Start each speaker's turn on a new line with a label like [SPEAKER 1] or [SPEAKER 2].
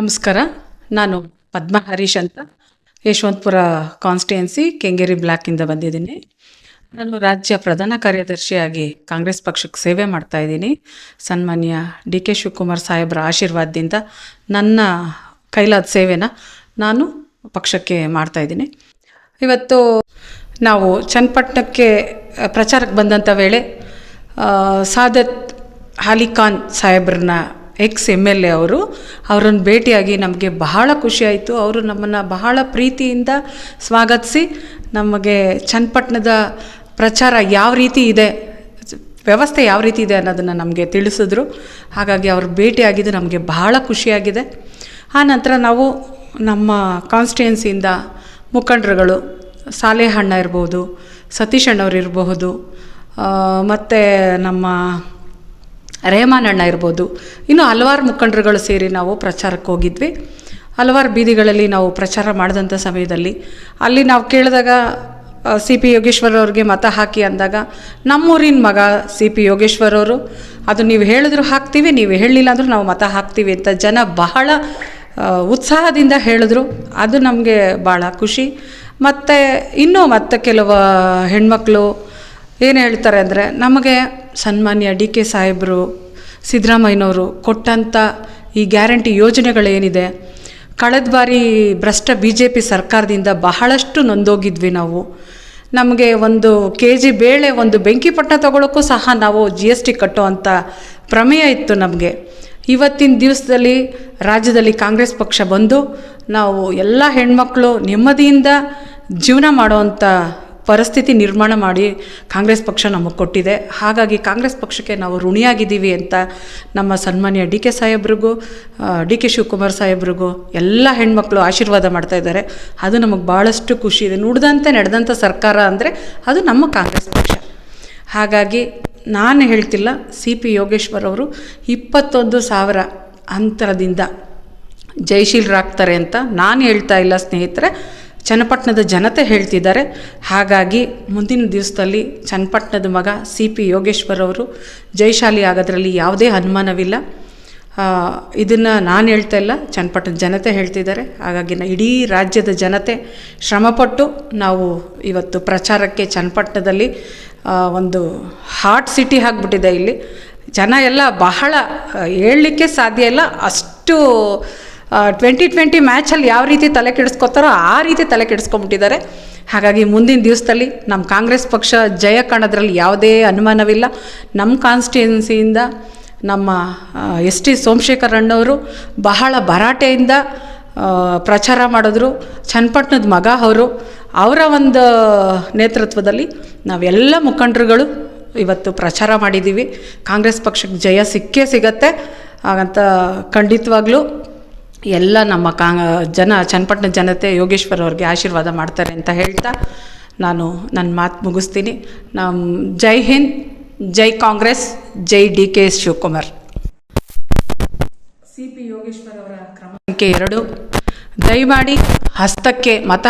[SPEAKER 1] ನಮಸ್ಕಾರ. ನಾನು ಪದ್ಮ ಹರೀಶ್ ಅಂತ. ಯಶವಂತಪುರ ಕಾನ್ಸ್ಟೆನ್ಸಿ ಕೆಂಗೇರಿ ಬ್ಲಾಕಿಂದ ಬಂದಿದ್ದೀನಿ. ನಾನು ರಾಜ್ಯ ಪ್ರಧಾನ ಕಾರ್ಯದರ್ಶಿಯಾಗಿ ಕಾಂಗ್ರೆಸ್ ಪಕ್ಷಕ್ಕೆ ಸೇವೆ ಮಾಡ್ತಾ ಇದ್ದೀನಿ. ಸನ್ಮಾನ್ಯ ಡಿ ಕೆ ಶಿವಕುಮಾರ್ ಸಾಹೇಬ್ರ ಆಶೀರ್ವಾದದಿಂದ ನನ್ನ ಕೈಲಾದ ಸೇವೆನ ನಾನು ಪಕ್ಷಕ್ಕೆ ಮಾಡ್ತಾ ಇದ್ದೀನಿ. ಇವತ್ತು ನಾವು ಚನ್ನಪಟ್ಟಣಕ್ಕೆ ಪ್ರಚಾರಕ್ಕೆ ಬಂದಂಥ ವೇಳೆ ಸಾದತ್ ಹಾಲಿಖಾನ್ ಸಾಹೇಬ್ರನ್ನ ಎಕ್ಸ್ ಎಂ ಎಲ್ ಎ ಅವರು, ಅವರನ್ನು ಭೇಟಿಯಾಗಿ ನಮಗೆ ಬಹಳ ಖುಷಿಯಾಯಿತು ಅವರು ನಮ್ಮನ್ನು ಬಹಳ ಪ್ರೀತಿಯಿಂದ ಸ್ವಾಗತಿಸಿ, ನಮಗೆ ಚನ್ನಪಟ್ಟಣದ ಪ್ರಚಾರ ಯಾವ ರೀತಿ ಇದೆ, ವ್ಯವಸ್ಥೆ ಯಾವ ರೀತಿ ಇದೆ ಅನ್ನೋದನ್ನು ನಮಗೆ ತಿಳಿಸಿದ್ರು. ಹಾಗಾಗಿ ಅವ್ರು ಭೇಟಿಯಾಗಿದ್ದು ನಮಗೆ ಬಹಳ ಖುಷಿಯಾಗಿದೆ. ಆ ನಂತರ ನಾವು ನಮ್ಮ ಕಾನ್ಸ್ಟಿಟ್ಯೂನ್ಸಿಯಿಂದ ಮುಖಂಡರುಗಳು, ಸಾಲೇಹಣ್ಣ ಇರ್ಬೋದು, ಸತೀಶ್ ಅಣ್ಣವ್ರು ಇರಬಹುದು ಮತ್ತು ನಮ್ಮ ರೇಮಾನ್ ಅಣ್ಣ ಇರ್ಬೋದು. ಇನ್ನು ಹಲವಾರು ಮುಖಂಡರುಗಳು ಸೇರಿ ನಾವು ಪ್ರಚಾರಕ್ಕೆ ಹೋಗಿದ್ವಿ. ಹಲವಾರು ಬೀದಿಗಳಲ್ಲಿ ನಾವು ಪ್ರಚಾರ ಮಾಡಿದಂಥ ಸಮಯದಲ್ಲಿ. ಅಲ್ಲಿ ನಾವು ಕೇಳಿದಾಗ ಸಿ ಪಿ ಯೋಗೇಶ್ವರ್ ಅವ್ರಿಗೆ ಮತ ಹಾಕಿ ಅಂದಾಗ, ನಮ್ಮೂರಿನ ಮಗ ಸಿ ಪಿ ಯೋಗೇಶ್ವರ್ ಅವರು. ಅದು ನೀವು ಹೇಳಿದ್ರು ಹಾಕ್ತೀವಿ, ನೀವು ಹೇಳಲಿಲ್ಲ ಅಂದರೂ ನಾವು ಮತ ಹಾಕ್ತೀವಿ ಅಂತ ಜನ ಬಹಳ ಉತ್ಸಾಹದಿಂದ ಹೇಳಿದ್ರು. ಅದು ನಮಗೆ ಭಾಳ ಖುಷಿ. ಮತ್ತು ಇನ್ನೂ ಮತ್ತೆ ಕೆಲವು ಹೆಣ್ಮಕ್ಳು ಏನು ಹೇಳ್ತಾರೆ ಅಂದರೆ, ನಮಗೆ ಸನ್ಮಾನ್ಯ ಡಿ ಕೆ ಸಾಹೇಬರು, ಸಿದ್ದರಾಮಯ್ಯನವರು ಕೊಟ್ಟಂಥ ಈ ಗ್ಯಾರಂಟಿ ಯೋಜನೆಗಳೇನಿದೆ, ಕಳೆದ ಬಾರಿ ಭ್ರಷ್ಟ ಬಿ ಜೆ ಪಿ ಸರ್ಕಾರದಿಂದ ಬಹಳಷ್ಟು ನೊಂದೋಗಿದ್ವಿ ನಾವು. ನಮಗೆ ಒಂದು ಕೆ ಜಿ ಬೇಳೆ, ಒಂದು ಬೆಂಕಿಪಟ್ಟಣ ತಗೊಳ್ಳೋಕ್ಕೂ ಸಹ ನಾವು ಜಿ ಎಸ್ ಟಿ ಕಟ್ಟುವಂಥ ಪ್ರಮೇಯ ಇತ್ತು ನಮಗೆ. ಇವತ್ತಿನ ದಿವಸದಲ್ಲಿ ರಾಜ್ಯದಲ್ಲಿ ಕಾಂಗ್ರೆಸ್ ಪಕ್ಷ ಬಂದು ನಾವು ಎಲ್ಲ ಹೆಣ್ಮಕ್ಳು ನೆಮ್ಮದಿಯಿಂದ ಜೀವನ ಮಾಡುವಂಥ ಪರಿಸ್ಥಿತಿ ನಿರ್ಮಾಣ ಮಾಡಿ ಕಾಂಗ್ರೆಸ್ ಪಕ್ಷ ನಮಗೆ ಕೊಟ್ಟಿದೆ. ಹಾಗಾಗಿ ಕಾಂಗ್ರೆಸ್ ಪಕ್ಷಕ್ಕೆ ನಾವು ಋಣಿಯಾಗಿದ್ದೀವಿ ಅಂತ ನಮ್ಮ ಸನ್ಮಾನ್ಯ ಡಿ ಕೆ ಸಾಹೇಬ್ರಿಗೂ ಡಿ ಕೆ ಶಿವಕುಮಾರ್ ಸಾಹೇಬ್ರಿಗೂ ಎಲ್ಲ ಹೆಣ್ಮಕ್ಳು ಆಶೀರ್ವಾದ ಮಾಡ್ತಾ ಇದ್ದಾರೆ. ಅದು ನಮಗೆ ಭಾಳಷ್ಟು ಖುಷಿ ಇದೆ. ನುಡಿದಂತೆ ನಡೆದಂಥ ಸರ್ಕಾರ ಅಂದರೆ ಅದು ನಮ್ಮ ಕಾಂಗ್ರೆಸ್ ಪಕ್ಷ. ಹಾಗಾಗಿ ನಾನು ಹೇಳ್ತಿಲ್ಲ, ಸಿ ಪಿ ಯೋಗೇಶ್ವರ್ ಅವರು ಇಪ್ಪತ್ತೊಂದು ಸಾವಿರ ಅಂತರದಿಂದ ಜಯಶೀಲರಾಗ್ತಾರೆ ಅಂತ ನಾನು ಹೇಳ್ತಾ ಇಲ್ಲ ಸ್ನೇಹಿತರೆ. ಚನ್ನಪಟ್ಟಣದ ಜನತೆ ಹೇಳ್ತಿದ್ದಾರೆ. ಹಾಗಾಗಿ ಮುಂದಿನ ದಿವಸದಲ್ಲಿ ಚನ್ನಪಟ್ಟಣದ ಮಗ ಸಿ ಪಿ ಯೋಗೇಶ್ವರ್ ಅವರು ಜಯಶಾಲಿ ಆಗೋದ್ರಲ್ಲಿ ಯಾವುದೇ ಅನುಮಾನವಿಲ್ಲ. ಇದನ್ನು ನಾನು ಹೇಳ್ತಾ ಇಲ್ಲ, ಚನ್ನಪಟ್ಟಣದ ಜನತೆ ಹೇಳ್ತಿದ್ದಾರೆ. ಹಾಗಾಗಿ ನಾ ಇಡೀ ರಾಜ್ಯದ ಜನತೆ ಶ್ರಮಪಟ್ಟು ನಾವು ಇವತ್ತು ಪ್ರಚಾರಕ್ಕೆ ಚನ್ನಪಟ್ಟಣದಲ್ಲಿ ಒಂದು ಹಾಟ್ ಸಿಟಿ ಆಗಿಬಿಟ್ಟಿದೆ ಇಲ್ಲಿ. ಜನ ಎಲ್ಲ ಬಹಳ ಹೇಳಲಿಕ್ಕೆ ಸಾಧ್ಯ ಇಲ್ಲ. ಅಷ್ಟು ಟ್ವೆಂಟಿ ಟ್ವೆಂಟಿ ಮ್ಯಾಚಲ್ಲಿ ಯಾವ ರೀತಿ ತಲೆ ಕೆಡಿಸ್ಕೊತಾರೋ ಆ ರೀತಿ ತಲೆ ಕೆಡಿಸ್ಕೊಂಬಿಟ್ಟಿದ್ದಾರೆ ಹಾಗಾಗಿ ಮುಂದಿನ ದಿವಸದಲ್ಲಿ ನಮ್ಮ ಕಾಂಗ್ರೆಸ್ ಪಕ್ಷ ಜಯ ಕಾಣೋದ್ರಲ್ಲಿ ಯಾವುದೇ ಅನುಮಾನವಿಲ್ಲ. ನಮ್ಮ ಕಾನ್ಸ್ಟಿಟ್ಯುನ್ಸಿಯಿಂದ ನಮ್ಮ ಎಸ್ ಟಿ ಸೋಮಶೇಖರ್ ಅಣ್ಣವರು ಬಹಳ ಭರಾಟೆಯಿಂದ ಪ್ರಚಾರ ಮಾಡಿದ್ರು. ಚನ್ನಪಟ್ಟಣದ ಮಗ ಅವರು, ಅವರ ಒಂದು ನೇತೃತ್ವದಲ್ಲಿ ನಾವೆಲ್ಲ ಮುಖಂಡರುಗಳು ಇವತ್ತು ಪ್ರಚಾರ ಮಾಡಿದ್ದೀವಿ. ಕಾಂಗ್ರೆಸ್ ಪಕ್ಷಕ್ಕೆ ಜಯ ಸಿಕ್ಕೇ ಸಿಗತ್ತೆ. ಹಾಗಂತ ಖಂಡಿತವಾಗ್ಲೂ ಎಲ್ಲ ನಮ್ಮ ಕಾ ಜನ, ಚನ್ನಪಟ್ಟಣ ಜನತೆ ಯೋಗೇಶ್ವರ್ ಅವ್ರಿಗೆ ಆಶೀರ್ವಾದ ಮಾಡ್ತಾರೆ ಅಂತ ಹೇಳ್ತಾ ನಾನು ನನ್ನ ಮಾತು ಮುಗಿಸ್ತೀನಿ. ನಮ್ಮ ಜೈ ಹಿಂದ್, ಜೈ ಕಾಂಗ್ರೆಸ್, ಜೈ D K S Shivakumar. C P Yogeshwar ಅವರ ಸಂಖ್ಯೆ ಎರಡು. ದಯಮಾಡಿ ಹಸ್ತಕ್ಕೆ ಮತ